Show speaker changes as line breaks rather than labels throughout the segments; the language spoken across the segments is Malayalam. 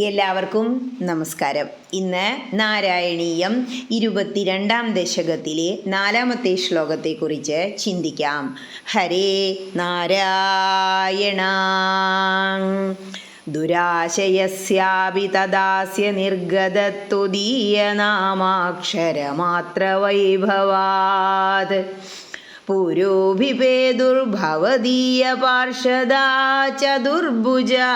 എല്ലാവർക്കും നമസ്കാരം. ഇന്ന് നാരായണീയം ഇരുപത്തിരണ്ടാം ദശകത്തിലെ നാലാമത്തെ ശ്ലോകത്തെക്കുറിച്ച് ചിന്തിക്കാം. ഹരേ നാരായണ. ദുരാശയസ്യാപി തദാസ്യ നിർഗതത്തുദീയനാമാക്ഷരമാത്രവൈഭവാത് പാർഷദ പാർഷദാ ചതുർഭുജാ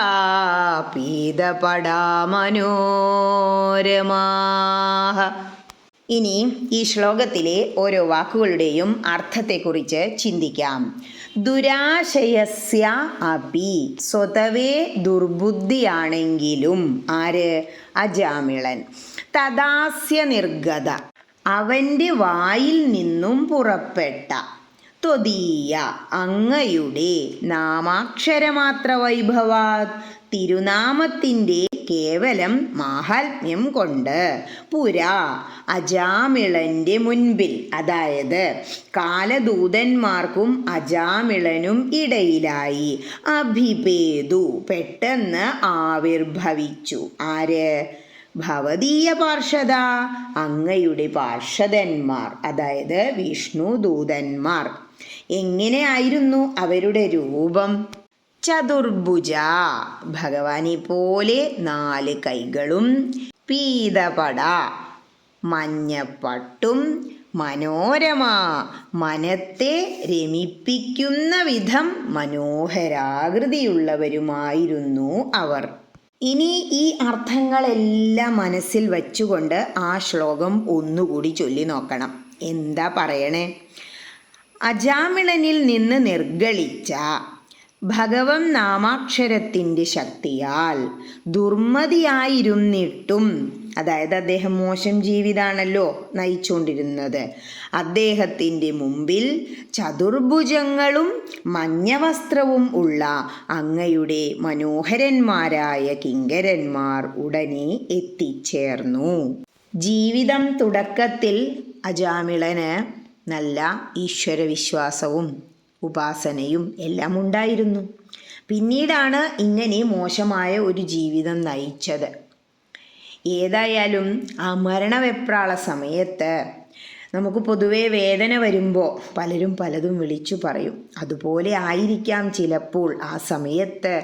പീതപടാമനോരമാഹ ഇനി ഈ ശ്ലോകത്തിലെ ഓരോ വാക്കുകളുടെയും അർത്ഥത്തെക്കുറിച്ച് ചിന്തിക്കാം. ദുരാശയസ്യ അപി സ്വതവേ ദുർബുദ്ധിയാണെങ്കിലും. ആര്? അജാമിളൻ. തദാസ്യ നിർഗത. അവന്റെ വായിൽ നിന്നും പുറപ്പെട്ട ത്വദീയ. അങ്ങയുടെ നാമാക്ഷരമാത്ര വൈഭവാത് തിരുനാമത്തിന്റെ കേവലം മാഹാത്മ്യം കൊണ്ട്. പുരാ അജാമിളന്റെ മുൻപിൽ. അതായത് കാലദൂതന്മാർക്കും അജാമിളനും ഇടയിലായി. അഭിപേതു പെട്ടെന്ന് ആവിർഭവിച്ചു. ആര്? ഭവതീയ പാർഷദ. അങ്ങയുടെ പാർഷദന്മാർ. അതായത് വിഷ്ണു ദൂതന്മാർ. എങ്ങനെയായിരുന്നു അവരുടെ രൂപം? ചതുർഭുജ. ഭഗവാനെ പോലെ നാല് കൈകളും പീതപട മഞ്ഞപ്പട്ടും മനോരമ മനത്തെ രമിപ്പിക്കുന്ന വിധം മനോഹരാകൃതിയുള്ളവരുമായിരുന്നു അവർ. ഇനി ഈ അർത്ഥങ്ങളെല്ലാം മനസ്സിൽ വച്ചുകൊണ്ട് ആ ശ്ലോകം ഒന്നുകൂടി ചൊല്ലി നോക്കണം. എന്താ പറയണേ? അജാമിളനിൽ നിന്ന് നിർഗളിച്ച ഭഗവം നാമാക്ഷരത്തിന്റെ ശക്തിയാൽ ദുർമതിയായിരുന്നിട്ടും അതായത് അദ്ദേഹം മോശം ജീവിതാണല്ലോ നയിച്ചുകൊണ്ടിരുന്നത്. അദ്ദേഹത്തിന്റെ മുമ്പിൽ ചതുർഭുജങ്ങളും മഞ്ഞവസ്ത്രവും ഉള്ള അങ്ങയുടെ മനോഹരന്മാരായ കിങ്കരന്മാർ ഉടനെ എത്തിച്ചേർന്നു. ജീവിതം തുടക്കത്തിൽ അജാമിളന് നല്ല ഈശ്വരവിശ്വാസവും ഉപാസനയും എല്ലാം ഉണ്ടായിരുന്നു പിന്നീടാണ് ഇങ്ങനെ മോശമായ ഒരു ജീവിതം നയിച്ചത്. ഏതായാലും ആ മരണവെപ്രാള സമയത്ത് നമുക്ക് പൊതുവേ വേദന വരുമ്പോൾ പലരും പലതും വിളിച്ചു പറയും. അതുപോലെ ആയിരിക്കാം ചിലപ്പോൾ ആ സമയത്ത്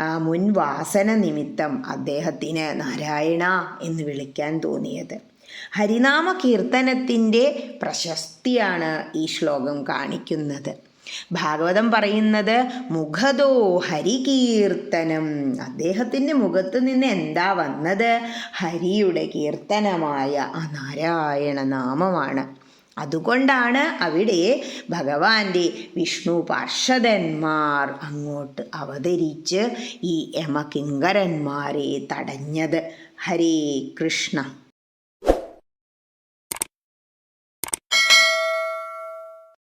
മുൻവാസന മുൻ വാസന നിമിത്തം അദ്ദേഹത്തിന് നാരായണ എന്ന് വിളിക്കാൻ തോന്നിയത്. ഹരിനാമ കീർത്തനത്തിന്റെ പ്രശസ്തിയാണ് ഈ ശ്ലോകം കാണിക്കുന്നത്. ഭാഗവതം പറയുന്നത് മുഖതോ ഹരികീർത്തനം. അദ്ദേഹത്തിന്റെ മുഖത്ത് നിന്ന് എന്താ വന്നത്? ഹരിയുടെ കീർത്തനമായ ആ നാരായണ നാമമാണ് അതുകൊണ്ടാണ് അവിടെ ഭഗവാന്റെ വിഷ്ണു പാർഷദന്മാർ അങ്ങോട്ട് അവതരിച്ച് ഈ യമകിങ്കരന്മാരെ തടഞ്ഞത്. ഹരേ കൃഷ്ണ.